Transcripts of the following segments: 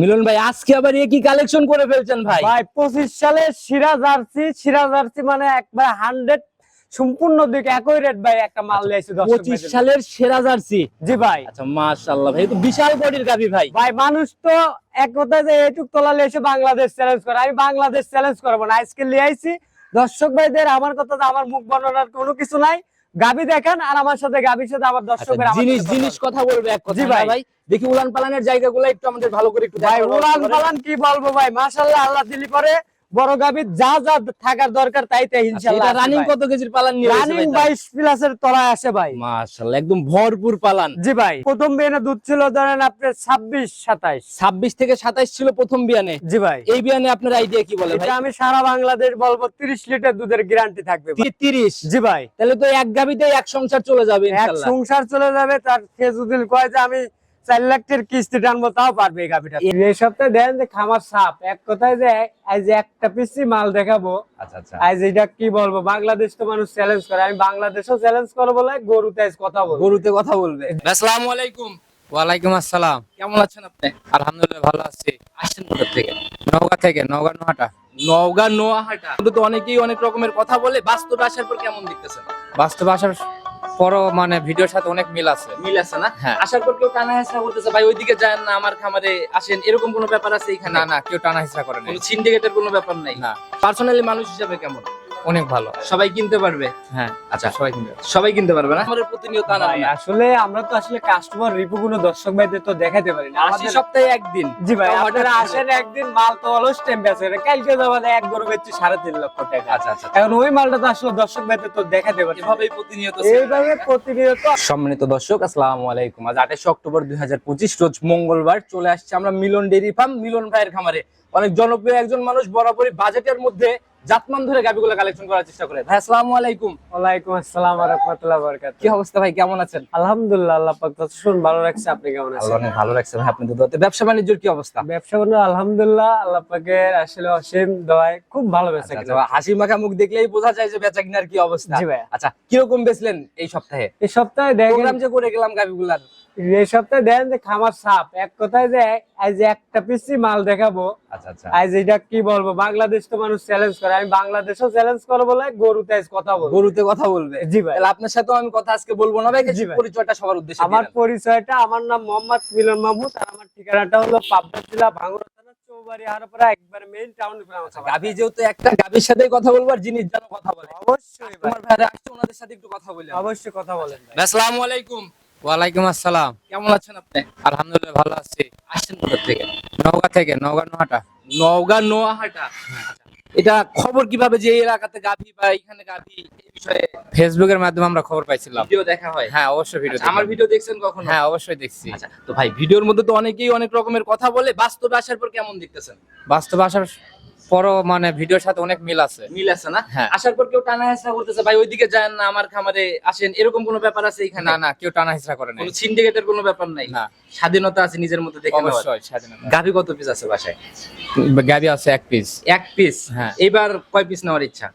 মিলন ভাই আজকে আবার কি কালেকশন করে ফেলছেন ভাই? ভাই পঁচিশ সালে সিরা জার্সি সিরা জার্সি মানে একবার হান্ড্রেড সম্পূর্ণ দিকে একই রেট ভাই একটা মাল লিয়েছি দর্শক সালের সেরা জার্সি? জি ভাই। আচ্ছা মাশাআল্লাহ ভাই তো বিশাল বডির গাবি ভাই। ভাই মানুষ তো এক যে এইটুক তোলা বাংলাদেশ চ্যালেঞ্জ করে। আমি বাংলাদেশ চ্যালেঞ্জ করব না আজকে লিয়ে আইছি। দর্শক ভাইদের আমার কথা আমার মুখ বর্ণনার কোনো কিছু নাই। গাবি দেখেন আর আমার সাথে গাবির সাথে আবার আচ্ছা, জিনিস জিনিস কথা বলবে এক কথা। ভাই। ভাই দেখি উলান পালানের জায়গাগুলো একটু আমাদের ভালো করে একটু ভাই উলান পালান কি বলব ভাই? মাশাআল্লাহ আল্লাহ দিলি পরে বড় গাবির যা যা থাকার দরকার তাই তাই ইনশাআল্লাহ রানিং কত কেজির পালান নিয়ে রানিং 22 প্লাসের তলায় আসে ভাই। মাশাআল্লাহ একদম ভরপুর পালান। জি ভাই প্রথম বিয়ানে দুধ ছিল ধরেন আপনার ছাব্বিশ সাতাইশ। 26 থেকে 27 ছিল প্রথম বিয়ানে? জি ভাই। এই বিয়ানে আপনার আইডিয়া কি বলে ভাই? এটা আমি সারা বাংলাদেশ বলব তিরিশ লিটার দুধের গ্যারান্টি থাকবে ভাই। 30 জি ভাই। তাহলে তো এক গাবিতে এক সংসার চলে যাবে ইনশাআল্লাহ এক সংসার চলে যাবে তার সে যদি কয় যে আমি চার লাখ কিস্তি টানবো তাও পারবে এই গাভিটা। এই সপ্তাহে দেন যে খামার সাপ এক কথায় যে আজ একটা পিসি মাল দেখাবো আচ্ছা আচ্ছা। আজ এটা কি বলব বাংলাদেশ তো মানুষ চ্যালেঞ্জ করে আমি বাংলাদেশও চ্যালেঞ্জ করব বলে গরুতে আজ কথা বলব। গরুতে কথা বলবে। আসসালামু আলাইকুম। ওয়ালাইকুম আসসালাম। কেমন আছেন আপনি? আলহামদুলিল্লাহ ভালো আছি। আসছেন কোথা থেকে? নওগাঁ থেকে নওগাঁ নোহাটা নওগাঁ নোয়াহাটা। কিন্তু তো অনেকেই অনেক রকমের কথা বলে বাস্তবে আসার পর কেমন দেখতেছেন? বাস্তব আসার পরও মানে ভিডিওর সাথে অনেক মিল আছে। মিল আছে না? হ্যাঁ। আসার পর কেউ টানা হেসা করতেছে। ভাই ওইদিকে যান না আমার খামারে আসেন। এরকম কোনো ব্যাপার আছে এখানে? না না কেউ টানা হিসা করে না কোনো সিন্ডিকেটের কোনো ব্যাপার নাই? না। পার্সোনালি মানুষ হিসাবে কেমন? অনেক ভালো। সবাই কিনতে পারবে। হ্যাঁ আচ্ছা সবাই কিনবে সবাই কিনতে পারবে না? আমাদের প্রতিনিয়ত আনা আসলে আমরা তো আসলে কাস্টমার রিপু কোনো দর্শক ভাইদের তো দেখাতে পারি না। আমাদের সপ্তাহে একদিন। জি ভাই আপনারা আসেন একদিন মাল তো অলস টাইম বেচে কালকে যাওয়া এক গরু বেচছি সাড়ে তিন লক্ষ টাকা। আচ্ছা আচ্ছা এখন ওই মালটা তো আসলে দর্শক ভাইদের তো দেখাতে পারি এভাবেই প্রতিনিয়ত এইভাবে প্রতিনিয়ত সম্মানিত দর্শক আসসালামু আলাইকুম। আজ আঠাশে অক্টোবর দুই হাজার পঁচিশ রোজ মঙ্গলবার চলে আসছে আমরা মিলন ডেরি ফার্ম মিলন ভাইয়ের খামারে। অনেক জনপ্রিয় একজন মানুষ বরাবরই বাজেটের মধ্যে জাতমান ধরে গাবিগুলো কালেকশন করার চেষ্টা করে। ভাই আসসালামু আলাইকুম। ওয়ালাইকুম আসসালাম ওয়া রাহমাতুল্লাহি ওয়া বারাকাতুহু। কি অবস্থা ভাই কেমন আছেন? আলহামদুলিল্লাহ আল্লাহ পাক তো শুন ভালো রাখছে। আপনি কেমন আছেন? অনেক ভালো রাখছে ভাই আপনাদের দোয়াতে। ব্যবসা বাণিজ্যের কি অবস্থা? ব্যবসা বাণিজ্য আলহামদুলিল্লাহ আল্লাহ পাকের আসলে অসীম দোয়ায় খুব ভালো বেচা আচ্ছা, কিনা। আচ্ছা, হাসি মাখা মুখ দেখলেই বোঝা যায় যে বেচা কিনার কি অবস্থা। জি ভাই আচ্ছা কীরকম বেচলেন এই সপ্তাহে? এই সপ্তাহে দেখেন প্রোগ্রাম যে করে গেলাম গাবিগুলার। এই সপ্তাহে দেন যে খামার সাপ। এক কথায় যে আজ যে একটা পিসি মাল দেখাবো আচ্ছা আচ্ছা। আজ এটা কি বলব বাংলাদেশ তো মানুষ চ্যালেঞ্জ করে। আমি বাংলাদেশও চ্যালেঞ্জ করব বলে গরুতে আজ কথা বলব। গরুতে কথা বলবে। জি ভাই। তাহলে আপনার সাথেও আমি কথা আজকে বলব না ভাই জি ভাই। পরিচয়টা সবার উদ্দেশ্যে আমার পরিচয়টা আমার নাম মোহাম্মদ মিলন মাহমুদ আর আমার ঠিকানাটা হলো পাবনা জেলা ভাঙ্গুড়া থানা চৌবাড়ি হারপাড়া একবার মেইন টাউন গাবি যেহেতু একটা গাবির সাথে কথা বলব আর জিনিস যেন কথা বলে। অবশ্যই ভাই, ভাইরা আসছে ওনাদের সাথে একটু কথা বলে অবশ্যই কথা বলেন আসসালামু আলাইকুম। ওয়ালাইকুম আসসালাম। কেমন আছেন আপনি? আলহামদুলিল্লাহ ভালো আছি। আসছেন কোথা থেকে? নওগাঁ থেকে নওগাঁ নোহাটা নওগাঁ নোয়াহাটা আচ্ছা। এটা খবর কীভাবে যে এই এলাকাতে গাভী বা এখানে গাভী এই বিষয়ে ফেসবুকের মাধ্যমে আমরা খবর পাইছিলাম। ভিডিও দেখা হয়? হ্যাঁ অবশ্যই ভিডিও আচ্ছা, আমার ভিডিও দেখছেন কখন? হ্যাঁ অবশ্যই দেখছি। আচ্ছা তো ভাই ভিডিওর মধ্যে তো অনেকেই অনেক রকমের কথা বলে বাস্তবে আসার পর কেমন দেখতেছেন? বাস্তব আসার পরও মানে ভিডিওর সাথে অনেক মিল আছে। মিল আছে না? হ্যাঁ। আসার পর কেউ টানা করতেছে ভাই ওইদিকে যান না আমার খামারে আসেন। এরকম কোনো ব্যাপার আছে এখানে? না না কেউ টানা হিসা করে কোনো সিন্ডিকেটের কোনো ব্যাপার নাই? না। স্বাধীনতা আছে নিজের মধ্যে দেখে অবশ্যই স্বাধীনতা। গাভি কত পিস আছে বাসায়? গাবি আছে এক পিস এক পিস হ্যাঁ। এবার কয় পিস নেওয়ার ইচ্ছা?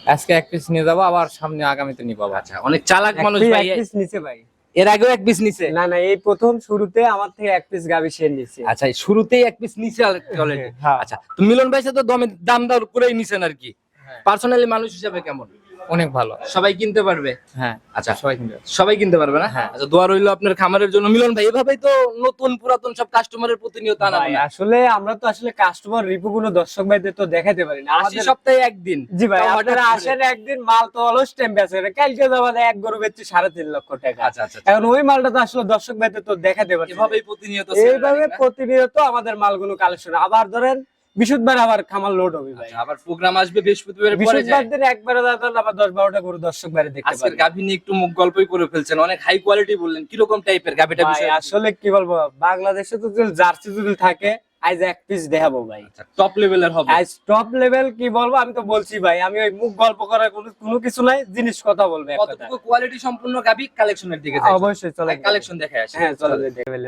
আজকে এক পিস নিয়ে যাব আবার সামনে আগামীতে নিবো আচ্ছা অনেক চালাক মানুষ ভাই। এক পিস নিচে ভাই। এর আগেও এক পিস নিছে না না এই প্রথম শুরুতে আমার থেকে এক পিস গাবি সে নিছে আচ্ছা এই শুরুতেই এক পিস নিছে অলরেডি হ্যাঁ। আচ্ছা তো মিলন ভাই সাথে তো দমে দাম দর করেই নিছেন আর কি হ্যাঁ। পার্সোনালি মানুষ হিসাবে কেমন অনেক ভালো। সবাই কিনতে পারবে? হ্যাঁ আচ্ছা। সবাই কিনবে সবাই কিনতে পারবে না? হ্যাঁ। আচ্ছা দোয়া রইল আপনার খামারের জন্য। মিলন ভাই এভাবেই তো নতুন পুরাতন সব কাস্টমারের প্রতিনিয়ত আনা আসলে আমরা তো আসলে কাস্টমার রিপু কোনো দর্শক ভাইদের তো দেখাতে পারি না। আমাদের সপ্তাহে একদিন। জি ভাই আপনারা আসেন একদিন মাল তো অলস টাইম বেচে কালকে যাওয়া এক গরু বেচছি সাড়ে তিন লক্ষ টাকা। আচ্ছা আচ্ছা আচ্ছা। এখন ওই মালটা তো আসলে দর্শক ভাইদের তো দেখাতে পারি। এভাবেই প্রতিনিয়ত এইভাবে প্রতিনিয়ত আমাদের মালগুলো কালেকশন আবার ধরেন বৃহস্পতিবার আবার খামার লোড হবে ভাই। আচ্ছা, আবার প্রোগ্রাম আসবে বৃহস্পতিবার যায় দিন একবারে ধরেন আবার দশ বারোটা গরু দর্শক বাইরে দেখতে আজকের গাভী নিয়ে একটু মুখ গল্পই করে ফেলছেন। অনেক হাই কোয়ালিটি বললেন। কীরকম টাইপের গাভীটা বিষয় আসলে কি বলব বাংলাদেশে তো জার্সি যদি থাকে আজ এক পিস দেখাবো ভাই। টপ লেভেলের হবে। আজ টপ লেভেল কি বলব আমি তো বলছি ভাই আমি ওই মুখ গল্প করার কোনো কোনো কিছু নাই জিনিস কথা বলব কতটুকু কোয়ালিটি সম্পূর্ণ গাভী কালেকশনের দিকে যাই অবশ্যই চলে কালেকশন দেখে আসি। হ্যাঁ চলো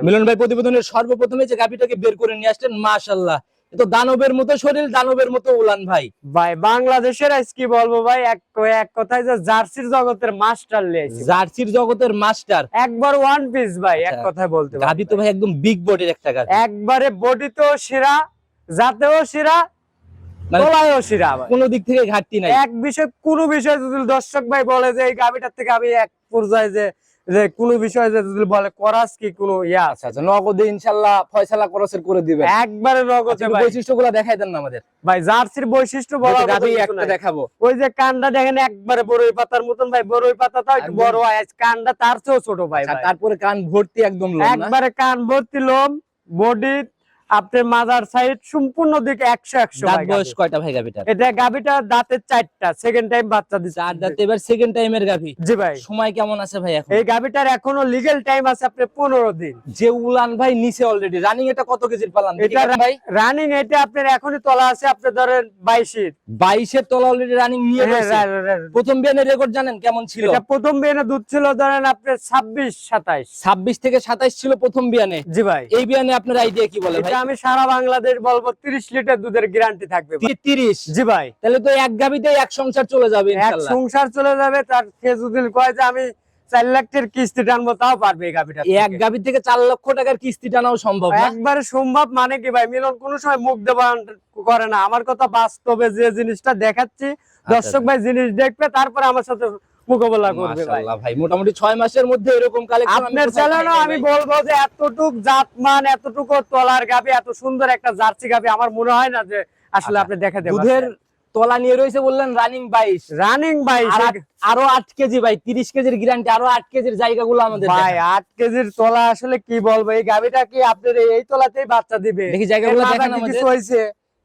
মিলন ভাই প্রতিবেদনের সর্বপ্রথমে যে গাভীটাকে বের করে নিয়ে আসলেন মাশাল্লাহ এ তো দানবের মতো শরীর দানবের মতো উলান ভাই। ভাই বাংলাদেশের আজ কি বলব ভাই? এক এক কথায় যে জার্সির জগতের মাস্টার লিয়েছি জার্সির জগতের মাস্টার। একবার ওয়ান পিস ভাই এক আচ্ছা। কথায় বলতে। গাবি তো ভাই একদম বিগ বডির একটা গাবি একবারে বডি তো সেরা জাতেও সেরা মানে- সেরা কোনো দিক থেকে ঘাটতি নাই। এক বিষয় কোন বিষয় যদি দর্শক ভাই বলে যে এই গাবিটার থেকে আমি এক পর্যায়ে যে যে কোনো বিষয়ে যদি বলে করাস কি কোনো ইয়া আছে? আচ্ছা আচ্ছা নগদে ইনশাল্লাহ ফয়সালা করসের করে দিবেন। একবারে নগদে আচ্ছা, বৈশিষ্ট্যগুলো দেখাই দেন না আমাদের। ভাই জার্সির বৈশিষ্ট্য বলা গাবি একটা দেখাবো। ওই যে কান্ডা দেখেন একবারে বড়ই পাতার মতন ভাই বড়ই পাতা তো একটু বড় হয়। আজ কান্ডা তার চেয়েও ছোট ভাই আচ্ছা, তারপরে কান ভর্তি একদম লোম একবারে কান ভর্তি লোম বডি আপনার মাদার সাইড সম্পূর্ণ দিকে একশো একশো দাঁত বয়স কয়টা ভাই গাবিটার এটা গাবিটা দাঁতের চারটা সেকেন্ড টাইম বাচ্চা দিচ্ছে। চার দাঁত এবার সেকেন্ড টাইমের গাভি। জি ভাই। সময় কেমন আছে ভাই এখন? এই গাবিটার এখনও লিগেল টাইম আছে আপনার পনেরো দিন। যে উলান ভাই নিচে অলরেডি রানিং এটা কত কেজির পালান? এটা ভাই। রানিং এটা আপনার এখনই তোলা আছে আপনি ধরেন বাইশের। বাইশের তলা অলরেডি রানিং নিয়ে হ্যাঁ, রা- রা- প্রথম বিয়ানের রেকর্ড জানেন কেমন ছিল? এটা প্রথম বিয়ানে দুধ ছিল ধরেন আপনার ছাব্বিশ সাতাইশ। ছাব্বিশ থেকে সাতাইশ ছিল প্রথম বিয়ানে। জি ভাই। এই বিয়ানে আপনার আইডিয়া কি বলে ভাই? আমি সারা বাংলাদেশ বলব তিরিশ লিটার দুধের গ্যারান্টি থাকবে ভাই। তিরিশ? জি ভাই। তাহলে তো এক গাবিতে এক সংসার চলে যাবে এক সংসার চলে যাবে তার সে যদি কয় যে আমি চার লাখ টাকার কিস্তি টানবো তাও পারবে এই গাভিটা এক গাবি থেকে চার লক্ষ টাকার কিস্তি টানাও সম্ভব একবারে সম্ভব মানে কি ভাই? মিলন কোন সময় মুখ দেওয়া করে না। আমার কথা বাস্তবে যে জিনিসটা দেখাচ্ছি আচ্ছা, দর্শক ভাই জিনিস দেখবে তারপরে আমার সাথে মোকাবেলা করবে ভাই। ভাই মোটামুটি ছয় মাসের মধ্যে এরকম কালেকশন আপনার চ্যানেলও আমি বলব যে এতটুক জাতমান এতটুকু তলার গাবি এত সুন্দর একটা জার্সি গাবি আমার মনে হয় না যে আসলে আচ্ছা, আপনি দেখা দেবেন। দুধের তলা নিয়ে রয়েছে বললেন রানিং বাইশ। রানিং ভাই আর আট- কেজি ভাই তিরিশ কেজির গ্যারান্টি আরও আট কেজির জায়গাগুলো আমাদের ভাই আট কেজির তলা আসলে কি বলব এই গাবিটা কি আপনার এই- তলাতেই বাচ্চা দিবে? দেখি জায়গাগুলো দেখেন আমাদের।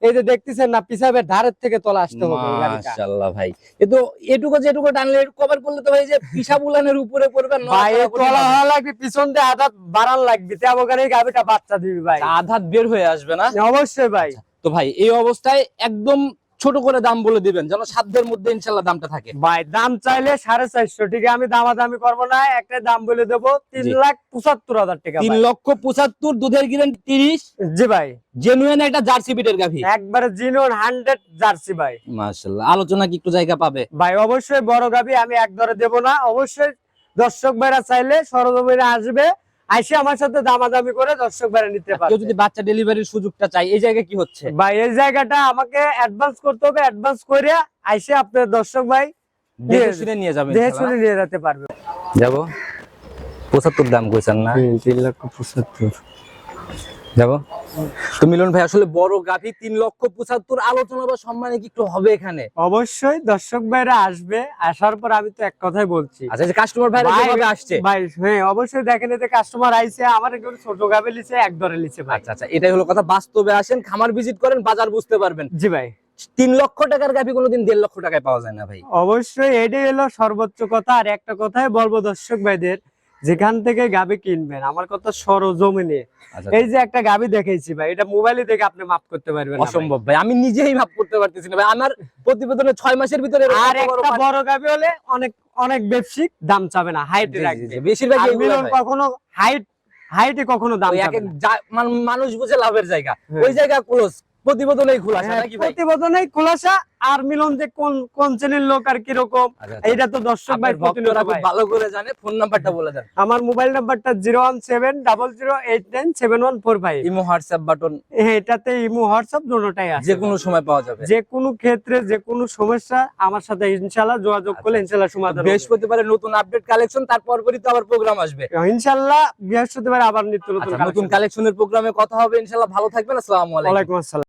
এই যে দেখতেছেন না পিসাবের ধারের থেকে তোলা আসতে হবে মাশাআল্লাহ ভাই। এ তো এটুকু যেটুকু টানলে কভার করলে তো ভাই যে পিসাব উলানের উপরে পড়বে না ভাই তোলা করতে হওয়া লাগবে পিছন দিয়ে আধাত বাড়ান লাগবে। তে এই গাবিটা বাচ্চা দিবি ভাই। আচ্ছা, আধাত বের হয়ে আসবে না? অবশ্যই ভাই। তো ভাই এই অবস্থায় একদম ছোট করে দাম বলে দিবেন যেন সাধ্যের মধ্যে ইনশাল্লাহ দামটা থাকে। ভাই দাম চাইলে সাড়ে চারশো ঠিক আমি দামাদামি করব না একটা দাম বলে দেবো তিন লাখ পঁচাত্তর হাজার টাকা তিন লক্ষ পঁচাত্তর দুধের গ্যারান্টি তিরিশ। জি ভাই। জেনুইন একটা জার্সি বিটের গাভি। একবারে জিনোর হান্ড্রেড জার্সি ভাই। মাশাআল্লাহ আলোচনা কি একটু জায়গা পাবে? ভাই অবশ্যই বড় গাবি আমি এক ধরে দেবো না অবশ্যই দর্শক ভাইরা চাইলে সরজমিনে আসবে আইসে আমার সাথে দামাদামি করে দর্শক ভাড়া নিতে কেউ পারবে। যদি বাচ্চা ডেলিভারির সুযোগটা চাই এই জায়গায় কি হচ্ছে? ভাই এই জায়গাটা আমাকে অ্যাডভান্স করতে হবে অ্যাডভান্স করে আইসে আপনার দর্শক ভাই দেখে শুনে নিয়ে যাবেন দেহে ইনশাল্লাহ। শুনে নিয়ে যেতে পারবে। যাব? পঁচাত্তর দাম কইছেন না? তিন লক্ষ পঁচাত্তর। যাব? তো মিলন ভাই আসলে বড় গাভি তিন লক্ষ পঁচাত্তর আলোচনা বা সম্মানে কি একটু হবে এখানে? অবশ্যই দর্শক ভাইরা আসবে আসার পর আমি তো এক কথাই বলছি। আচ্ছা যে কাস্টমার ভাই ভাই- যেভাবে আসছে। ভাই হ্যাঁ অবশ্যই দেখেন এতে কাস্টমার আইছে আমার একটু ছোট গাবে লিছে এক ধরে লিছে ভাই। আচ্ছা আচ্ছা এটাই হলো কথা। বাস্তবে আসেন খামার ভিজিট করেন বাজার বুঝতে পারবেন। জি ভাই। তিন লক্ষ টাকার গাভি কোনোদিন দেড় লক্ষ টাকায় পাওয়া যায় না ভাই। অবশ্যই এটাই হলো সর্বোচ্চ কথা। আর একটা কথাই বলব দর্শক ভাইদের যেখান থেকে গাবি কিনবেন আমার কথা সরজমিনে আচ্ছা, এই যে একটা গাবি দেখাইছি ভাই এটা মোবাইলে দেখে আপনি মাপ করতে পারবেন অসম্ভব ভাই আমি নিজেই ভাব করতে পারতেছি না ভাই আমার প্রতিবেদনে ছয় মাসের ভিতরে আর একটা বড় গাবি হলে অনেক অনেক ব্যবসিক দাম চাবে না হাইট রাখবে। বেশিরভাগ মিলন কখনো হাইট হাইটে কখনো দাম চাবে মান- মানুষ বুঝে লাভের জায়গা। হ্যাঁ। ওই জায়গা ক্লোজ প্রতিবেদনেই খোলাসা হ্যাঁ, প্রতিবেদনেই খোলাসা আর মিলন যে কোন কোন শ্রেণির লোক আর কীরকম আচ্ছা, আচ্ছা। এইটা তো দর্শক ভাই ভক্তরা খুব ভালো করে জানে ফোন নাম্বারটা বলে দেন। আমার মোবাইল নাম্বারটা zero one seven double zero eight nine seven one four five imo WhatsApp button. এটাতে ইমো হোয়াটসঅ্যাপ দুটোটাই আছে। যে কোনো সময় পাওয়া যাবে। যে কোনো ক্ষেত্রে যে কোনো সমস্যা আমার সাথে ইনশাল্লাহ যোগাযোগ করলে আচ্ছা। ইনশাল্লাহ সমাধান হবে। বৃহস্পতিবারে নতুন আপডেট কালেকশন তারপর করি তো আবার প্রোগ্রাম আসবে। ইনশাল্লাহ বৃহস্পতিবার আবার নিত্য নতুন নতুন কালেকশনের প্রোগ্রামে কথা হবে ইনশাআল্লাহ। ভালো থাকবেন আসসালামু আলাইকুম। ওয়ালাইকুম আসসালাম।